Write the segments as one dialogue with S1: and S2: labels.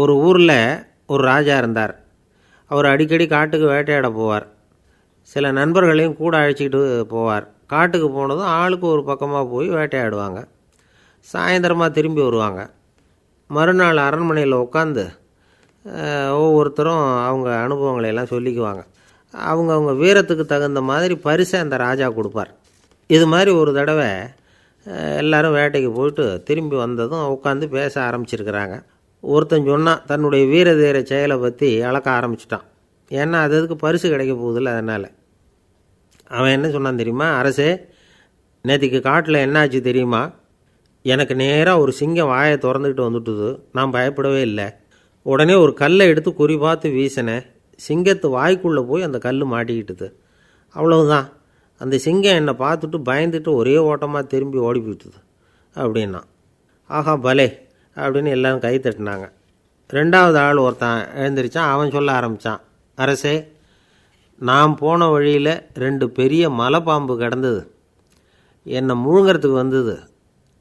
S1: ஒரு ஊரில் ஒரு ராஜா இருந்தார். அவர் அடிக்கடி காட்டுக்கு வேட்டையாட போவார். சில நண்பர்களையும் கூட அழைச்சிக்கிட்டு போவார். காட்டுக்கு போனதும் ஆளுக்கு ஒரு பக்கமாக போய் வேட்டையாடுவாங்க. சாயந்தரமாக திரும்பி வருவாங்க. மறுநாள் அரண்மனையில் உட்காந்து ஒவ்வொருத்தரும் அவங்க அனுபவங்களை எல்லாம் சொல்லிக்குவாங்க. அவங்க அவங்க வீரத்துக்கு தகுந்த மாதிரி பரிசை அந்த ராஜா கொடுப்பார். இது மாதிரி ஒரு தடவை எல்லோரும் வேட்டைக்கு போயிட்டு திரும்பி வந்ததும் உட்காந்து பேச ஆரம்பிச்சிருக்கிறாங்க. ஒருத்தன் சொன்னான் தன்னுடைய வீர தீர செயலை பற்றி அளக்க ஆரம்பிச்சிட்டான். ஏன்னா அது அதுக்கு பரிசு கிடைக்க போகுதில்ல அதனால். அவன் என்ன சொன்னான் தெரியுமா? அரசே நேற்றுக்கு காட்டில் என்னாச்சு தெரியுமா? எனக்கு நேராக ஒரு சிங்கம் வாயை திறந்துக்கிட்டு வந்துட்டுது. நான் பயப்படவே இல்லை. உடனே ஒரு கல்லை எடுத்து குறி பார்த்து வீசினேன். சிங்கத்து வாய்க்குள்ளே போய் அந்த கல் மாட்டிக்கிட்டுது. அவ்வளவுதான். அந்த சிங்கம் என்னை பார்த்துட்டு பயந்துட்டு ஒரே ஓட்டமாக திரும்பி ஓடி போயிட்டுது. அப்படின்னா ஆஹா பலே அப்படின்னு எல்லாரும் கை தட்டினாங்க. ரெண்டாவது ஆள் ஒருத்தன் எழுந்திரிச்சான் அவன் சொல்ல ஆரம்பித்தான் அரசே நான் போன வழியில் ரெண்டு பெரிய மலைப்பாம்பு கிடந்தது. என்னை முழுங்கிறதுக்கு வந்தது.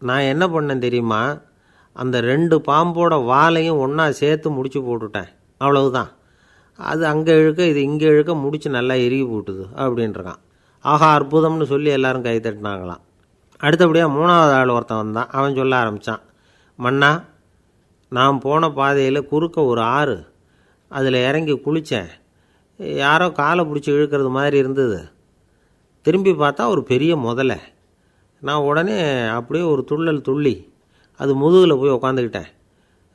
S1: நான் என்ன பண்ணேன் தெரியுமா? அந்த ரெண்டு பாம்போட வாலையும் ஒன்றா சேர்த்து முடிச்சு போட்டுட்டேன். அவ்வளவுதான். அது அங்கே இழுக்க இது இங்கே இழுக்க முடிச்சு நல்லா இறுகி போட்டுது அப்படின்றான் ஆஹா அற்புதம்னு சொல்லி எல்லாரும் கை தட்டினாங்களாம். அடுத்தபடியாக மூணாவது ஆள் ஒருத்தன் வந்தான் அவன் சொல்ல ஆரம்பித்தான் மன்னா நான் போன பாதையில் குறுக்க ஒரு ஆறு. அதில் இறங்கி குளித்தேன் யாரோ காலை பிடிச்சி இழுக்கிறது மாதிரி இருந்தது. திரும்பி பார்த்தா ஒரு பெரிய முதலை. நான் உடனே அப்படியே ஒரு துள்ளல் துள்ளி அது முதுகில் போய் உக்காந்துக்கிட்டேன்.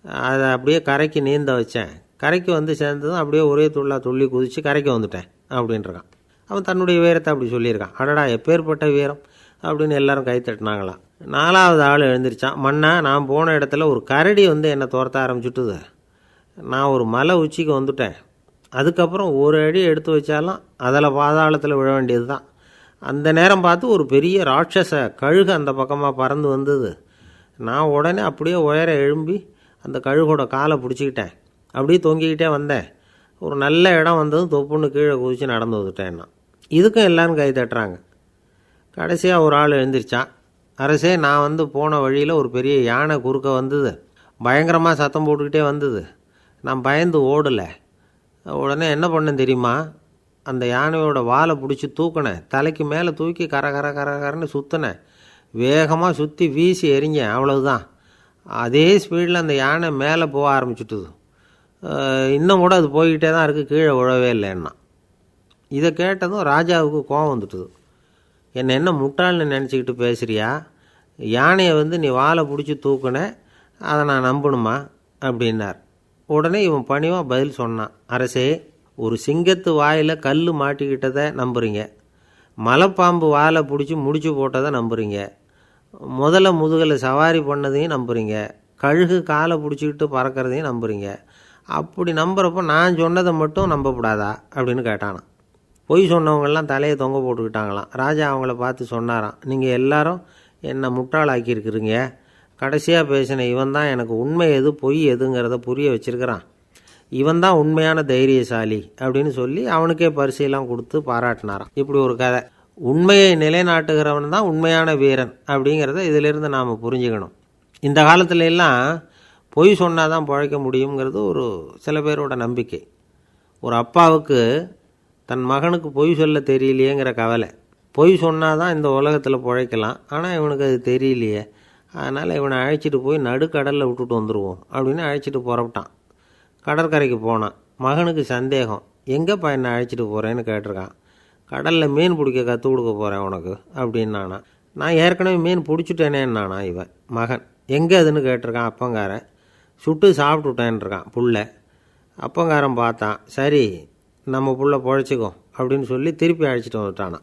S1: அதை அப்படியே கரைக்கு நீந்த வச்சேன். கரைக்கு வந்து சேர்ந்ததும் அப்படியே ஒரே துள்ளா துள்ளி குதித்து கரைக்கு வந்துட்டேன் அப்படின்றான். அவன் தன்னுடைய வீரத்தை அப்படி சொல்லியிருக்கான். அடடா எப்பேற்பட்ட வீரம் அப்படின்னு எல்லாரும் கை தட்டினாங்களாம். நாலாவது ஆள் எழுந்திரிச்சான். மண்ணா நான் போன இடத்துல ஒரு கரடி வந்து என்னை துரத்த ஆரம்பிச்சுட்டுது. நான் ஒரு மலை உச்சிக்கு வந்துட்டேன். அதுக்கப்புறம் ஒரு அடி எடுத்து வச்சாலும் அதில் பாதாளத்தில் விழ வேண்டியது தான் அந்த நேரம் பார்த்து ஒரு பெரிய ராட்சச கழுகு அந்த பக்கமாக பறந்து வந்தது. நான் உடனே அப்படியே உயர எழும்பி அந்த கழுகோட காலை பிடிச்சிக்கிட்டேன். அப்படியே தொங்கிக்கிட்டே வந்தேன். ஒரு நல்ல இடம் வந்ததும் தொப்புன்னு கீழே குதித்து நடந்து வந்துட்டேன் நான். இதுக்கும் எல்லாரும் கை தட்டுறாங்க. கடைசியாக ஒரு ஆள் எழுந்திரிச்சான். அரசே நான் வந்து போன வழியில் ஒரு பெரிய யானை குறுக்க வந்தது. பயங்கரமாக சத்தம் போட்டுக்கிட்டே வந்தது. நான் பயந்து ஓடலை. உடனே என்ன பண்ணேன் தெரியுமா? அந்த யானையோட வாலை பிடிச்சி தூக்கினேன். தலைக்கு மேலே தூக்கி கர கர கர கரன்னு சுற்றினேன் வேகமாக சுற்றி வீசி எரிஞ்சேன் அவ்வளவுதான். அதே ஸ்பீடில் அந்த யானை மேலே போக ஆரம்பிச்சுட்டுது. இன்னும் கூட அது போய்கிட்டே தான் இருக்குது கீழே விழவே இல்லைன்னா. இதை கேட்டதும் ராஜாவுக்கு கோவம் வந்துட்டுது. என்னை என்ன முட்டாள்னு நினச்சிக்கிட்டு பேசுகிறியா யானையை வந்து நீ வாலை பிடிச்சி தூக்குன அதை நான் நம்பணுமா? அப்படின்னார். உடனே இவன் பணிவாக பதில் சொன்னான். அரசே ஒரு சிங்கத்து வாயில் கல் மாட்டிக்கிட்டதை நம்புறீங்க. மலைப்பாம்பு வாலை பிடிச்சி முடிச்சு போட்டதை நம்புறீங்க. முதல்ல முதுகில் சவாரி பண்ணதையும் நம்புறீங்க. கழுகு காலை பிடிச்சிக்கிட்டு பறக்கிறதையும் நம்புறீங்க. அப்படி நம்புகிறப்போ நான் சொன்னதை மட்டும் நம்பக்கூடாதா அப்படின்னு கேட்டானான் பொய் சொன்னவங்கெல்லாம் தலையை தொங்க போட்டுக்கிட்டாங்களாம். ராஜா அவங்கள பார்த்து சொன்னாராம் நீங்கள் எல்லாரும் என்னை முட்டாளாக்கியிருக்கிறீங்க. கடைசியாக பேசின இவன் தான் எனக்கு உண்மை எது பொய் எதுங்கிறத புரிய வச்சுருக்கிறான். இவன் தான் உண்மையான தைரியசாலி அப்படின்னு சொல்லி அவனுக்கே பரிசையெல்லாம் கொடுத்து பாராட்டினாராம். இப்படி ஒரு கதை. உண்மையை நிலைநாட்டுகிறவன் தான் உண்மையான வீரன் அப்படிங்கிறத இதிலிருந்து நாம் புரிஞ்சுக்கணும். இந்த காலத்துல எல்லாம் பொய் சொன்னால் தான் முடியுங்கிறது ஒரு சில பேரோட நம்பிக்கை. ஒரு அப்பாவுக்கு தன் மகனுக்கு பொய் சொல்ல தெரியலையேங்கிற கவலை. பொய் சொன்னால் தான் இந்த உலகத்தில் பிழைக்கலாம். ஆனால் இவனுக்கு அது தெரியலையே. அதனால் இவனை அழைச்சிட்டு போய் நடுக்கடலில் விட்டுட்டு வந்துடுவோம் அப்படின்னு அழைச்சிட்டு புறப்பட்டான். கடற்கரைக்கு போனான். மகனுக்கு சந்தேகம். எங்கேப்பா என்னை அழைச்சிட்டு போகிறேன்னு கேட்டிருக்கான். கடலில் மீன் பிடிக்க கற்றுக் கொடுக்க போகிறேன் உனக்கு அப்படின்னானா. நான் ஏற்கனவே மீன் பிடிச்சிட்டேனேன்னானா இவன் மகன். எங்கே அதுன்னு கேட்டிருக்கான் அப்பங்காரன். சுட்டு சாப்பிட்டுட்டேன்ருக்கான் புள்ள. அப்பங்காரன் பார்த்தான். சரி நம்ம புள்ள பொழைச்சிக்கோ அப்படின்னு சொல்லி திருப்பி அழைச்சிட்டு வந்துட்டானா.